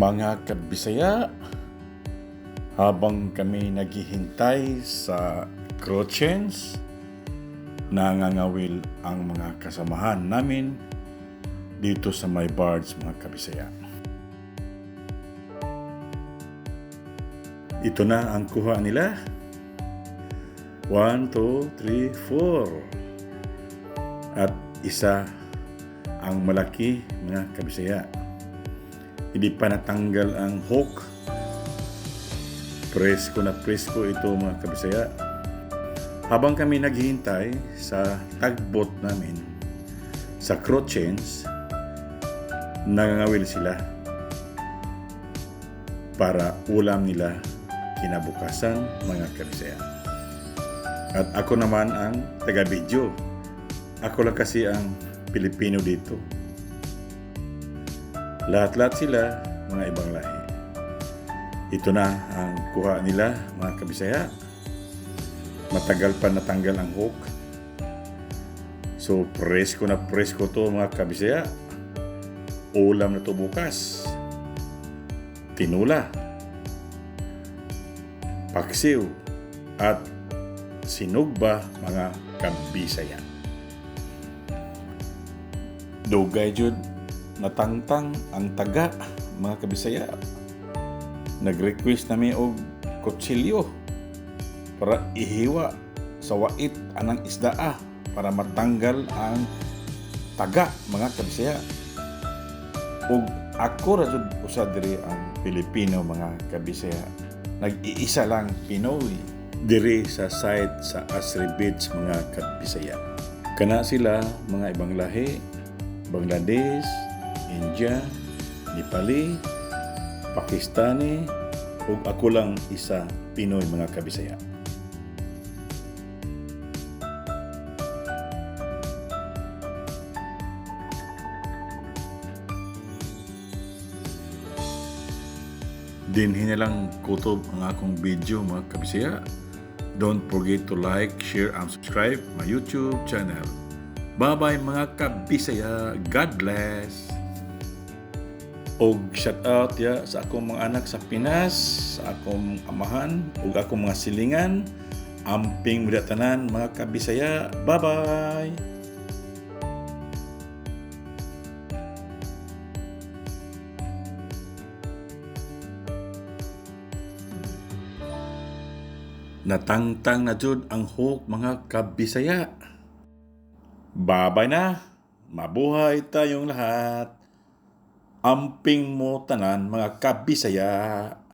Mga kabisaya, habang kami naghihintay sa Crochens, nangangawil ang mga kasamahan namin dito sa My Bards, mga kabisaya. Ito na ang kuha nila. 1, 2, 3, 4. At isa ang malaki, mga kabisaya. Hindi pa natanggal ang hook. Presko na presko ito mga kabisaya. Habang kami naghihintay sa tagbot namin sa Crochens, nangangawil sila para ulam nila kinabukasan mga kabisaya. At ako naman ang taga-video. Ako lang kasi ang Pilipino dito. Lahat-lahat sila mga ibang lahi. Ito na ang kuha nila mga kabisaya. Matagal pa natanggal ang hook. So presko na presko to mga kabisaya. Ulam na to bukas. Tinula. Paksiw. At sinugba mga kabisaya. Dugay jud natangtang ang taga mga kabisaya. Nag-request nami og kutsilyo para ihiwa sa wait anang isdaa para matanggal ang taga mga kabisaya. Ug ako ra jud usa diri ang Pilipino mga kabisaya. Nag-iisa lang Pinoy diri sa site sa Asri Beach mga kabisaya. Kana sila mga ibang lahi, Bangladesh, India, Nepali, Pakistani, ug ako lang isa Pinoy mga kabisaya. Dinhin na lang kutob ang akong video mga kabisaya. Don't forget to like, share, and subscribe my YouTube channel. Bye-bye mga kabisaya. God bless. Og shout out ya sa akong mga anak sa Pinas, sa akong amahan, ug akong mga silingan, amping midatanan mga kabisaya. Bye-bye. Natangtang na jud ang hook mga kabisaya. Babay na. Mabuhay tayong lahat. Amping mo tanan mga kabisaya.